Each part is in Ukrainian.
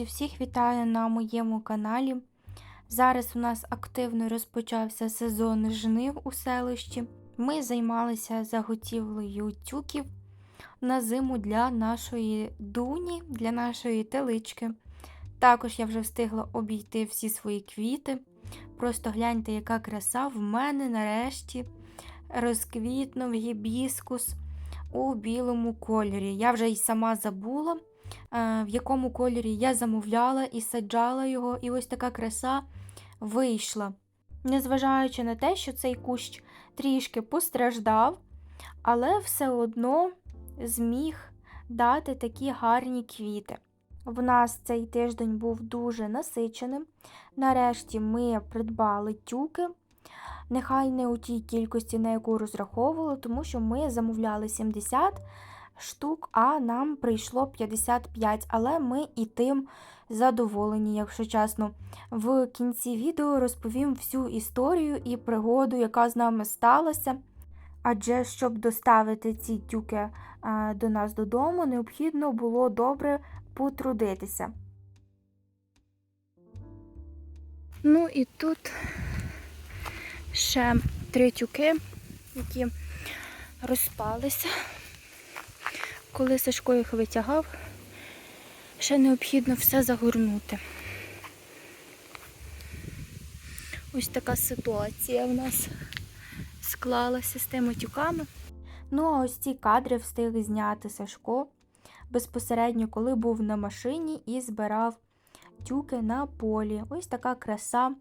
Друзі, всіх вітаю на моєму каналі. Зараз у нас активно розпочався сезон жнив у селищі. Ми займалися заготівлею тюків на зиму для нашої дуні, для нашої телички. Також я вже встигла обійти всі свої квіти. Просто гляньте, яка краса в мене нарешті розквітнув гібіскус у білому кольорі. Я вже й сама забула в якому кольорі я замовляла і саджала його, і ось така краса вийшла. Незважаючи на те, що цей кущ трішки постраждав, але все одно зміг дати такі гарні квіти. В нас цей тиждень був дуже насиченим. Нарешті ми придбали тюки. Нехай не у тій кількості, на яку розраховували, тому що ми замовляли 70 штук, а нам прийшло 55, але ми і тим задоволені, якщо чесно. В кінці відео розповім всю історію і пригоду, яка з нами сталася. Адже щоб доставити ці тюки а, до нас додому, необхідно було добре потрудитися. Ну і тут ще три тюки, які розпалися. Коли Сашко їх витягав, ще необхідно все загорнути. Ось така ситуація в нас склалася з тими тюками. Ну, а ось ці кадри встиг зняти Сашко безпосередньо, коли був на машині і збирав тюки на полі. Ось така краса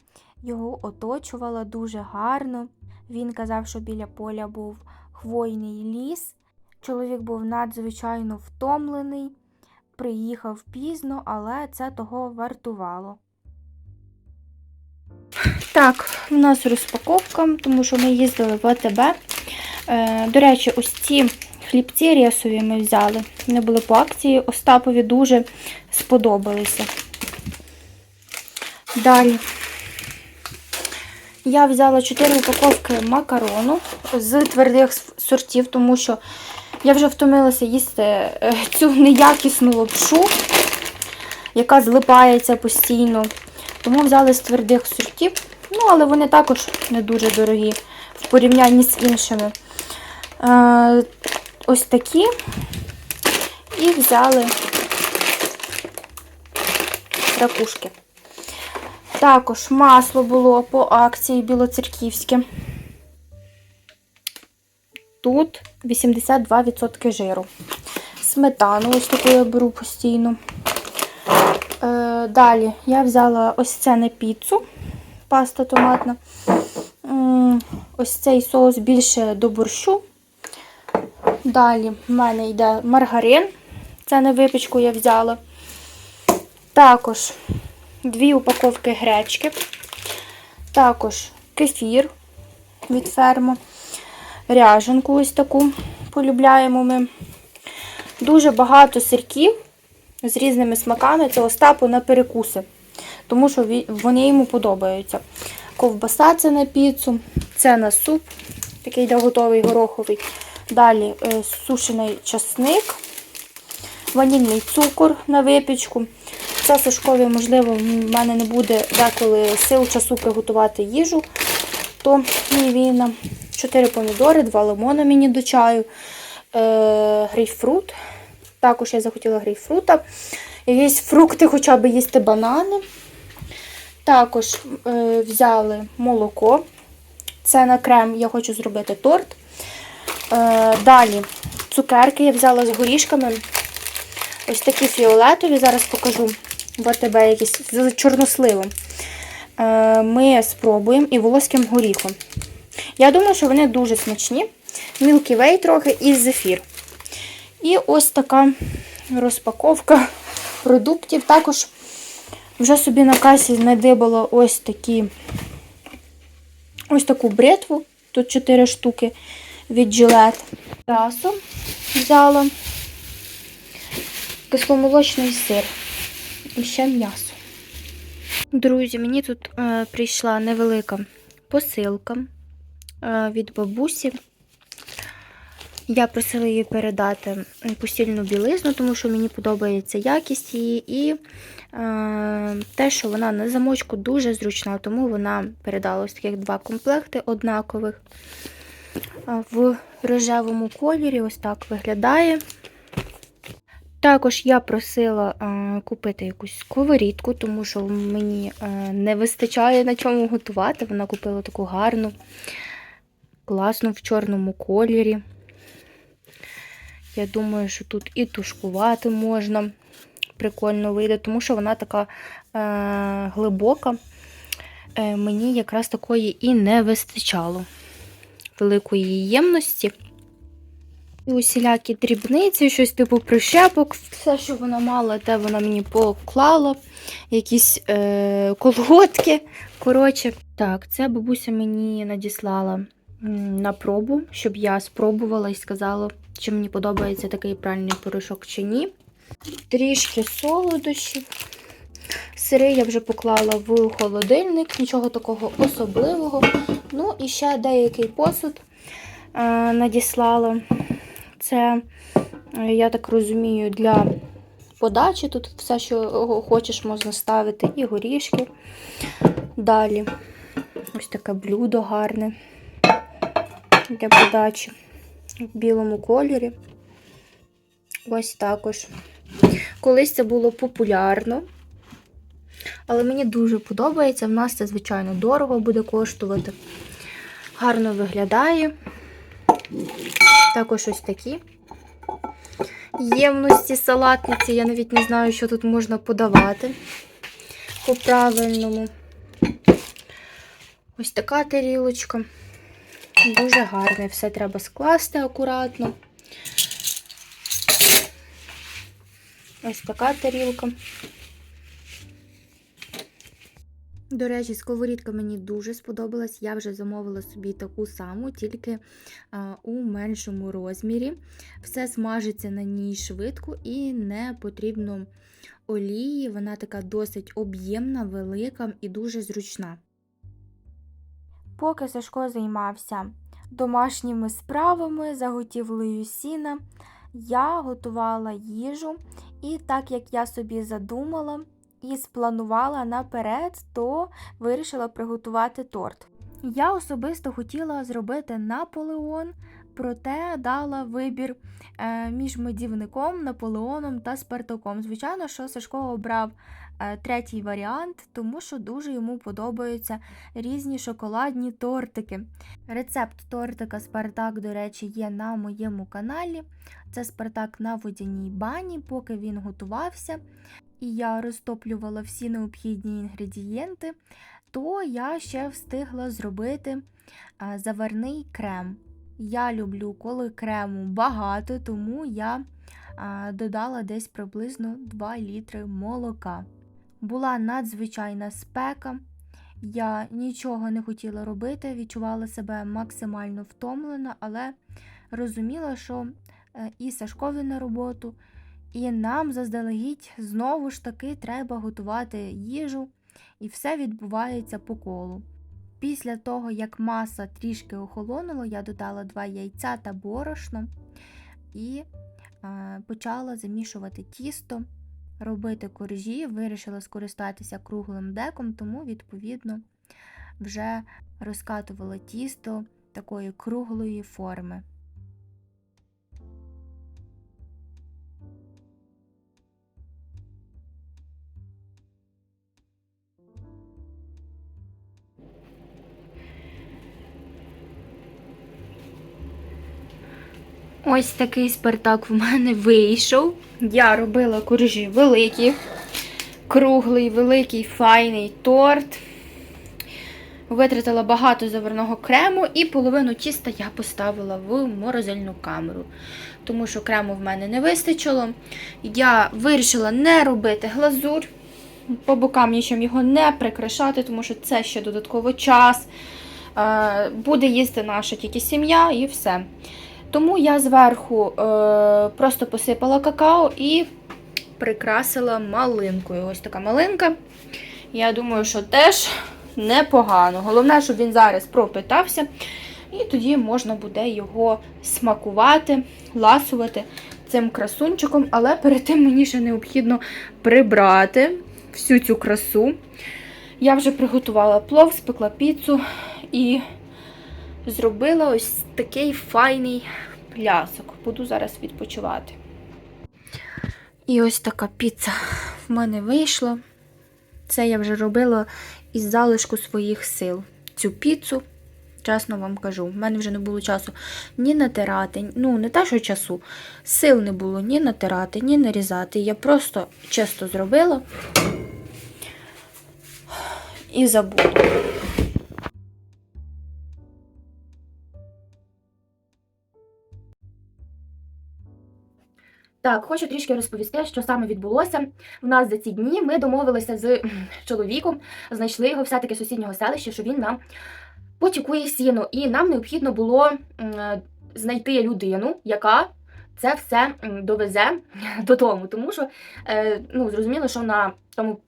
його оточувала дуже гарно. Він казав, що біля поля був хвойний ліс. Чоловік був надзвичайно втомлений, приїхав пізно, але це того вартувало. Так, у нас розпаковка, тому що ми їздили в АТБ. Е, до речі, ось ці хлібці рєсові ми взяли. Вони були по акції. Остапові дуже сподобалися. Далі. Я взяла 4 упаковки макарону з твердих сортів, тому що я вже втомилася їсти е, цю неякісну лапшу, яка злипається постійно. Тому взяли з твердих сортів. Ну, але вони також не дуже дорогі в порівнянні з іншими. Е, ось такі. І взяли ракушки. Також масло було по акції білоцерківське. Тут 82% жиру. Сметану, ось таку я беру постійно. Е, Далі я взяла ось це на піцу, паста томатна. Ось цей соус більше до борщу. Далі в мене йде маргарин. Це на випічку я взяла. Також дві упаковки гречки. Також кефір від ферма. Ряженку ось таку полюбляємо ми. Дуже багато сирків з різними смаками. Це Остапу на перекуси, тому що вони йому подобаються. Ковбаса це на піцу, це на суп, такий йде готовий гороховий. Далі е, сушений часник, ванільний цукор на випічку. Це Сашкові, можливо, в мене не буде деколи сил часу приготувати їжу, то і він нам 4 помідори, 2 лимона мені до чаю, е, грейпфрут. Також я захотіла грейпфрута. Якісь фрукти, хоча б їсти банани. Також е, взяли молоко. Це на крем я хочу зробити торт. Е, далі цукерки я взяла з горішками. Ось такі фіолетові, зараз покажу в АТБ якісь з чорносливом. Е, ми спробуємо і волоським горіхом. Я думаю, що вони дуже смачні. Milky Way трохи і зефір. І ось така розпаковка продуктів. Також вже собі на касі знайдибала ось такі ось таку бритву. Тут 4 штуки від Gillette. М'ясо взяла. Кисломолочний сир. І ще м'ясо. Друзі, мені тут е, прийшла невелика посилка від бабусі. Я просила її передати постільну білизну, тому що мені подобається якість її і е, те, що вона на замочку дуже зручна, тому вона передала ось таких два комплекти однакових. В рожевому кольорі ось так виглядає. Також я просила е, купити якусь сковорідку, тому що мені е, не вистачає на чому готувати. Вона купила таку гарну, класну в чорному кольорі. Я думаю, що тут і тушкувати можна. Прикольно вийде, тому що вона така е, глибока. Е, мені якраз такої і не вистачало великої ємності. І усілякі дрібниці, щось типу прищепок, все, що вона мала, те вона мені поклала. Якісь е, колготки. Коротше, так, це бабуся мені надіслала на пробу, щоб я спробувала і сказала, чи мені подобається такий пральний порошок чи ні. Трішки солодощів. Сири я вже поклала в холодильник, нічого такого особливого. Ну і ще деякий посуд е, надіслала. Це, е, я так розумію, для подачі. Тут все, що хочеш, можна ставити, і горішки. Далі ось таке блюдо гарне для подачі в білому кольорі. Ось також. Колись це було популярно. Але мені дуже подобається. В нас це, звичайно, дорого буде коштувати. Гарно виглядає. Також ось такі ємності, салатниці. Я навіть не знаю, що тут можна подавати по-правильному. Ось така тарілочка. Дуже гарне. Все треба скласти акуратно. Ось така тарілка. До речі, сковорідка мені дуже сподобалась. Я вже замовила собі таку саму, тільки у меншому розмірі. Все смажиться на ній швидко і не потрібно олії. Вона така досить об'ємна, велика і дуже зручна. Поки Сашко займався домашніми справами, заготівлею сіна, я готувала їжу, і так як я собі задумала, і спланувала наперед, то вирішила приготувати торт. Я особисто хотіла зробити Наполеон, проте дала вибір е, між медівником, Наполеоном та Спартаком. Звичайно, що Сашко обрав третій варіант, тому що дуже йому подобаються різні шоколадні тортики. Рецепт тортика Спартак, до речі, є на моєму каналі. Це Спартак на водяній бані, поки він готувався і я розтоплювала всі необхідні інгредієнти, то я ще встигла зробити заварний крем. Я люблю, коли крему багато, тому я додала десь приблизно 2 літри молока. Була надзвичайна спека, я нічого не хотіла робити, відчувала себе максимально втомлена, але розуміла, що е, і Сашкові на роботу, і нам заздалегідь знову ж таки треба готувати їжу, і все відбувається по колу. Після того, як маса трішки охолонула, я додала два яйця та борошно і е, почала замішувати тісто, робити коржі, вирішила скористатися круглим деком, тому, відповідно, вже розкатувала тісто такої круглої форми. Ось такий спартак в мене вийшов. Я робила коржі великі, круглий, великий, файний торт. Витратила багато заварного крему і половину тіста я поставила в морозильну камеру. Тому що крему в мене не вистачило. Я вирішила не робити глазур. По бокам нічим його не прикрашати, тому що це ще додатково час. Е, буде їсти наша тільки сім'я і все. Тому я зверху е, просто посипала какао і прикрасила малинкою. Ось така малинка. Я думаю, що теж непогано. Головне, щоб він зараз пропитався, І тоді можна буде його смакувати, ласувати цим красунчиком, але перед тим мені ще необхідно прибрати всю цю красу. Я вже приготувала плов, спекла піцу і зробила ось такий файний плясок. Буду зараз відпочивати. І ось така піца в мене вийшла. Це я вже робила із залишку своїх сил. Цю піцу, чесно вам кажу, в мене вже не було часу ні натирати, ну не те, що часу, сил не було ні натирати, ні нарізати. Я просто чисто зробила і забула. Так, хочу трішки розповісти, що саме відбулося. В нас за ці дні ми домовилися з чоловіком, знайшли його все-таки сусіднього селища, що він нам потікує сіно. І нам необхідно було знайти людину, яка це все довезе додому. Тому що е, ну, зрозуміло, що на тому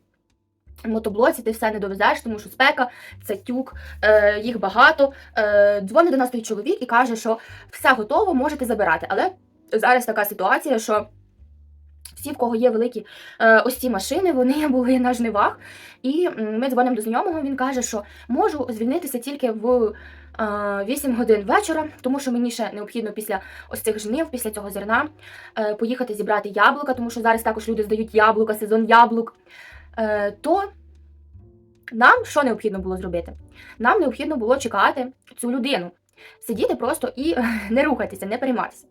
мотоблоці ти все не довезеш, тому що спека, це тюк, е, їх багато. Е, дзвонить до нас той чоловік і каже, що все готово, можете забирати. Але зараз така ситуація, що всі, в кого є великі е, ось ці машини, вони були на жнивах. І ми дзвонимо до знайомого, він каже, що можу звільнитися тільки в е, 8 годин вечора, тому що мені ще необхідно після ось цих жнив, після цього зерна, е, поїхати зібрати яблука, тому що зараз також люди здають яблука, сезон яблук. Е, то нам що необхідно було зробити? Нам необхідно було чекати цю людину, сидіти просто і е, не рухатися, не перейматися.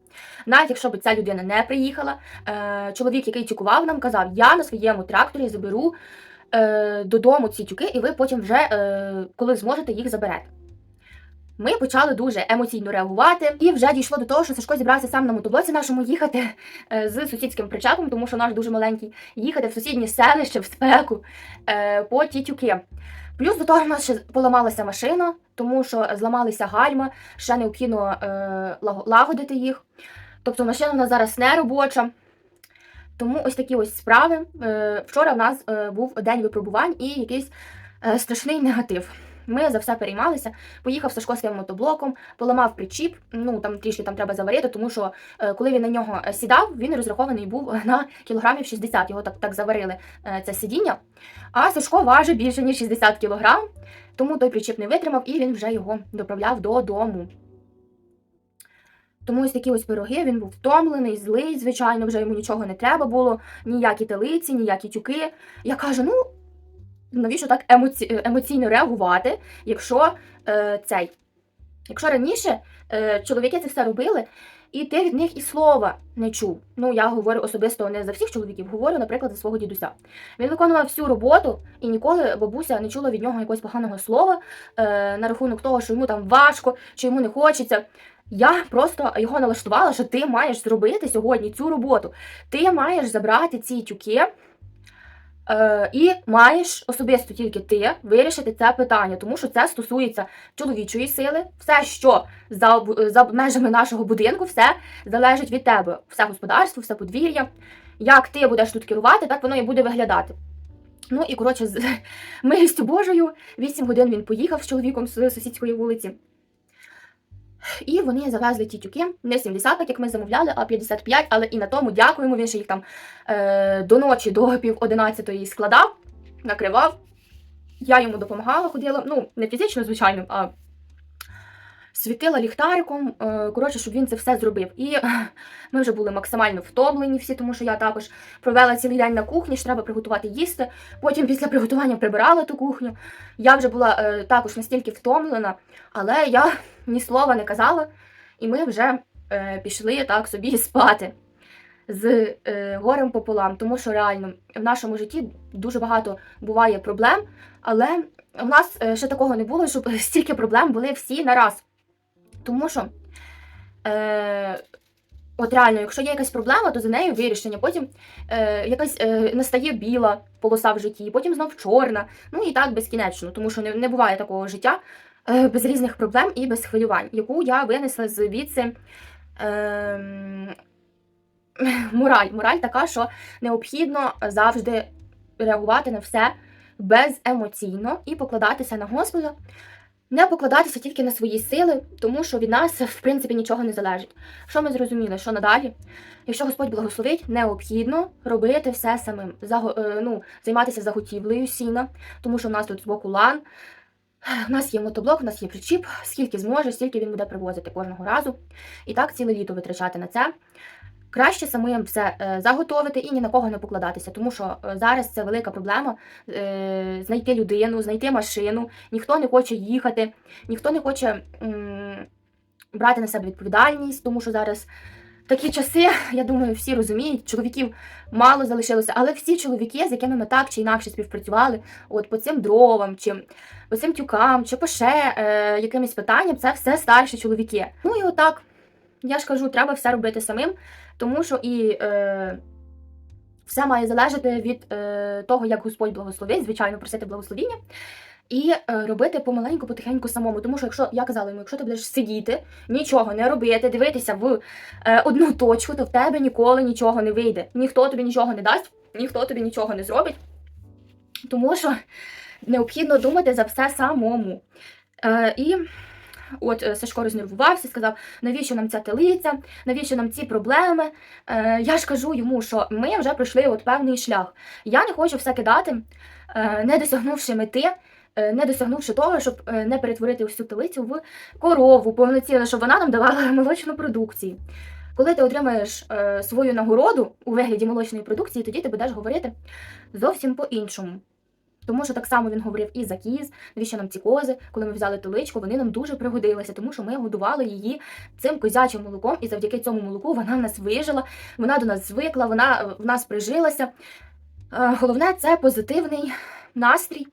Навіть якщо б ця людина не приїхала, е, чоловік, який тюкував, нам казав, я на своєму тракторі заберу е, додому ці тюки, і ви потім вже, коли зможете, їх заберете. Ми почали дуже емоційно реагувати, і вже дійшло до того, що Сашко зібрався сам на мотоблоці нашому їхати з сусідським причепом, тому що наш дуже маленький, їхати в сусіднє селище в спеку по ті тюки. Плюс до того в нас ще поламалася машина, тому що зламалися гальма, ще необхідно е, лагодити їх. Тобто машина в нас зараз не робоча. Тому ось такі ось справи. Е, вчора в нас е, був день випробувань і якийсь е, страшний негатив. Ми за все переймалися. Поїхав Сашко своїм мотоблоком, поламав причіп. Ну там трішки там треба заварити, тому що е, коли він на нього е, сідав, він розрахований був на кілограмів 60. Його так, так заварили е, це сидіння. А Сашко важить більше ніж 60 кілограм, тому той причіп не витримав і він вже його доправляв додому. Тому ось такі ось пироги, він був втомлений, злий, звичайно, вже йому нічого не треба було, ніякі телиці, ніякі тюки. Я кажу, ну навіщо так емоці... емоційно реагувати, якщо е, цей. Якщо раніше е, чоловіки це все робили, і ти від них і слова не чув. Ну, я говорю особисто не за всіх чоловіків, говорю, наприклад, за свого дідуся. Він виконував всю роботу, і ніколи бабуся не чула від нього якогось поганого слова е, на рахунок того, що йому там важко, чи йому не хочеться. Я просто його налаштувала, що ти маєш зробити сьогодні цю роботу. Ти маєш забрати ці тюки. Е, і маєш особисто тільки ти вирішити це питання, тому що це стосується чоловічої сили. Все, що за, за межами нашого будинку, все залежить від тебе. Все господарство, все подвір'я. Як ти будеш тут керувати, так воно і буде виглядати. Ну і коротше, з милістю Божою, 8 годин він поїхав з чоловіком з сусідської вулиці. І вони завезли ті тюки, не 70, як ми замовляли, а 55, але і на тому дякуємо. Він ще їх там е, до ночі, до пів одинадцятої складав, накривав. Я йому допомагала, ходила, ну, не фізично, звичайно, а світила ліхтариком, е, коротше, щоб він це все зробив. І ми вже були максимально втомлені всі, тому що я також провела цілий день на кухні, що треба приготувати їсти. Потім після приготування прибирала ту кухню. Я вже була е, також настільки втомлена, але я ні слова не казала, і ми вже е, пішли так собі спати з е, горем пополам, тому що реально в нашому житті дуже багато буває проблем, але в нас ще такого не було, щоб стільки проблем були всі нараз. Тому що е, от реально, якщо є якась проблема, то за нею вирішення. Потім е, якась е, настає біла полоса в житті, потім знов чорна. Ну і так безкінечно, тому що не, не буває такого життя е, без різних проблем і без хвилювань, яку я винесла звідси. Е, мораль. Мораль така, що необхідно завжди реагувати на все беземоційно і покладатися на Господа. Не покладатися тільки на свої сили, тому що від нас, в принципі, нічого не залежить. Що ми зрозуміли, що надалі, якщо Господь благословить, необхідно робити все самим, Заго, е, ну, займатися заготівлею сіна, тому що в нас тут збоку лан. У нас є мотоблок, у нас є причіп, скільки зможе, стільки він буде привозити кожного разу. І так ціле літо витрачати на це. Краще самим все е, заготовити і ні на кого не покладатися, тому що е, зараз це велика проблема е, знайти людину, знайти машину. Ніхто не хоче їхати, ніхто не хоче брати на себе відповідальність, тому що зараз такі часи, я думаю, всі розуміють, чоловіків мало залишилося, але всі чоловіки, з якими ми так чи інакше співпрацювали, от по цим дровам, чи по цим тюкам, чи по ще е, якимось питанням, це все старші чоловіки. Ну і отак. Я ж кажу, треба все робити самим, тому що і е, все має залежати від е, того, як Господь благословить, звичайно, просити благословіння. І е, робити помаленьку, потихеньку самому. Тому що, якщо я казала йому, якщо ти будеш сидіти, нічого не робити, дивитися в е, одну точку, то в тебе ніколи нічого не вийде. Ніхто тобі нічого не дасть, ніхто тобі нічого не зробить. Тому що необхідно думати за все самому. Е, і от е, Сашко рознервувався, сказав, навіщо нам ця телиця, навіщо нам ці проблеми. Е, я ж кажу йому, що ми вже пройшли от певний шлях. Я не хочу все кидати, е, не досягнувши мети. е, Не досягнувши того, щоб е, не перетворити цю телицю в корову повноцінно, щоб вона нам давала молочну продукцію. Коли ти отримаєш свою нагороду у вигляді молочної продукції, тоді ти будеш говорити зовсім по-іншому. Тому що так само він говорив і за кіз, навіщо нам ці кози, коли ми взяли теличку, вони нам дуже пригодилися, тому що ми годували її цим козячим молоком, і завдяки цьому молоку вона в нас вижила, вона до нас звикла, вона в нас прижилася. Е, Головне це позитивний настрій.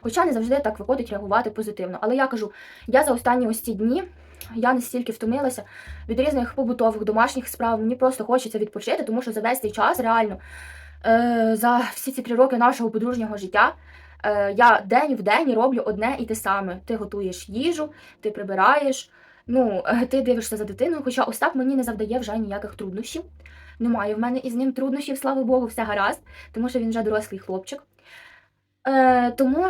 Хоча не завжди так виходить реагувати позитивно. Але я кажу, я за останні ось ці дні я настільки втомилася від різних побутових домашніх справ. Мені просто хочеться відпочити, тому що за весь цей час реально е, за всі ці три роки нашого подружнього життя. Е, Я день в день роблю одне і те саме. Ти готуєш їжу, ти прибираєш, ну, е, ти дивишся за дитиною. Хоча Остап мені не завдає вже ніяких труднощів. Немає в мене із ним труднощів, слава Богу, все гаразд, тому що він вже дорослий хлопчик. Е, тому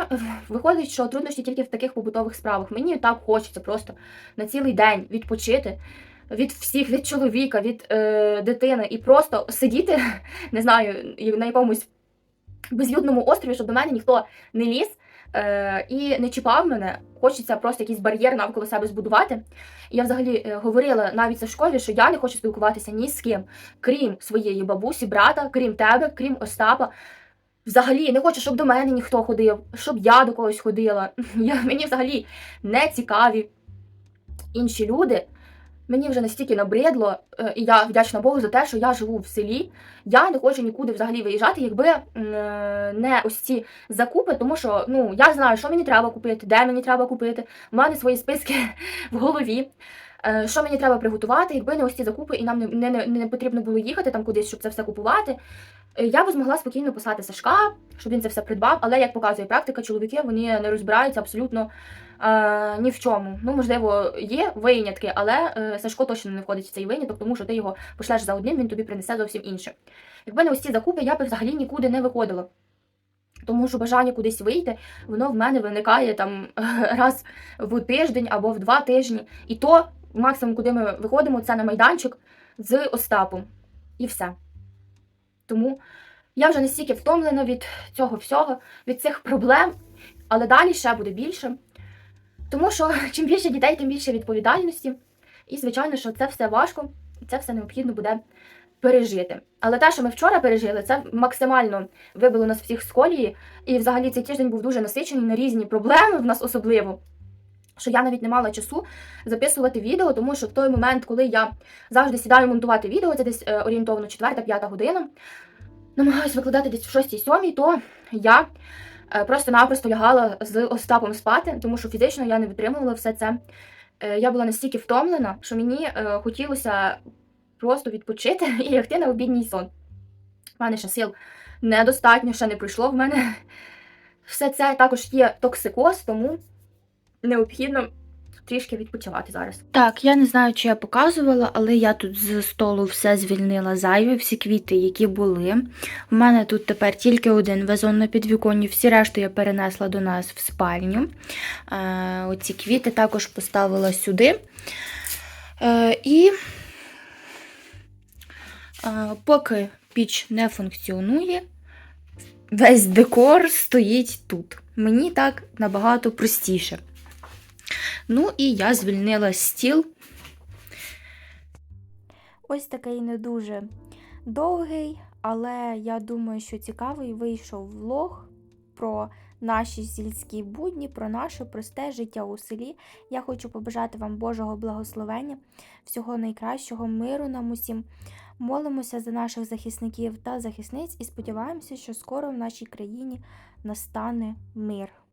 виходить, що труднощі тільки в таких побутових справах. Мені так хочеться просто на цілий день відпочити від всіх, від чоловіка, від е, дитини, і просто сидіти, не знаю, на якомусь безлюдному острові, щоб до мене ніхто не ліз е, і не чіпав мене. Хочеться просто якийсь бар'єр навколо себе збудувати. І я взагалі е, говорила навіть це в школі, що я не хочу спілкуватися ні з ким, крім своєї бабусі, брата, крім тебе, крім Остапа. Взагалі не хочу, щоб до мене ніхто ходив, щоб я до когось ходила. Я, мені взагалі не цікаві інші люди. Мені вже настільки набридло, е, і я вдячна Богу за те, що я живу в селі. Я не хочу нікуди взагалі виїжджати, якби е, не ось ці закупи, тому що ну я знаю, що мені треба купити, де мені треба купити. У мене свої списки в голові. Е, Що мені треба приготувати, якби не ось ці закупи, і нам не, не, не, потрібно було їхати там кудись, щоб це все купувати. Я б змогла спокійно послати Сашка, щоб він це все придбав, але як показує практика, чоловіки вони не розбираються абсолютно е, ні в чому. Ну, можливо, є винятки, але е, Сашко точно не входить в цей виняток, тому що ти його пошлеш за одним, він тобі принесе зовсім інше. Якби не ось ці закупи, я б взагалі нікуди не виходила. Тому що бажання кудись вийти, воно в мене виникає там раз в тиждень або в два тижні. І то максимум, куди ми виходимо, це на майданчик з Остапом. І все. Тому я вже настільки втомлена від цього всього, від цих проблем, але далі ще буде більше. Тому що чим більше дітей, тим більше відповідальності. І, звичайно, що це все важко, і це все необхідно буде пережити. Але те, що ми вчора пережили, це максимально вибило нас всіх з колії. І взагалі цей тиждень був дуже насичений на різні проблеми, в нас особливо. Що я навіть не мала часу записувати відео, тому що в той момент, коли я завжди сідаю монтувати відео, це десь е, орієнтовно 4-5 година, намагаюся викладати десь в 6-7, то я просто-напросто лягала з Остапом спати, тому що фізично я не витримувала все це. Е, Я була настільки втомлена, що мені е, хотілося просто відпочити і лягти на обідній сон. У мене ще сил недостатньо, ще не пройшло в мене. Все це також є токсикоз, тому необхідно трішки відпочивати зараз. Так, я не знаю, чи я показувала, але я тут з столу все звільнила зайве, всі квіти, які були. У мене тут тепер тільки один вазон на підвіконні, всі решту я перенесла до нас в спальню. Е, оці квіти також поставила сюди. Е, і е, поки піч не функціонує, весь декор стоїть тут. Мені так набагато простіше. Ну і я звільнила стіл. Ось такий не дуже довгий, але я думаю, що цікавий вийшов влог про наші сільські будні, про наше просте життя у селі. Я хочу побажати вам Божого благословення, всього найкращого, миру нам усім. Молимося за наших захисників та захисниць і сподіваємося, що скоро в нашій країні настане мир.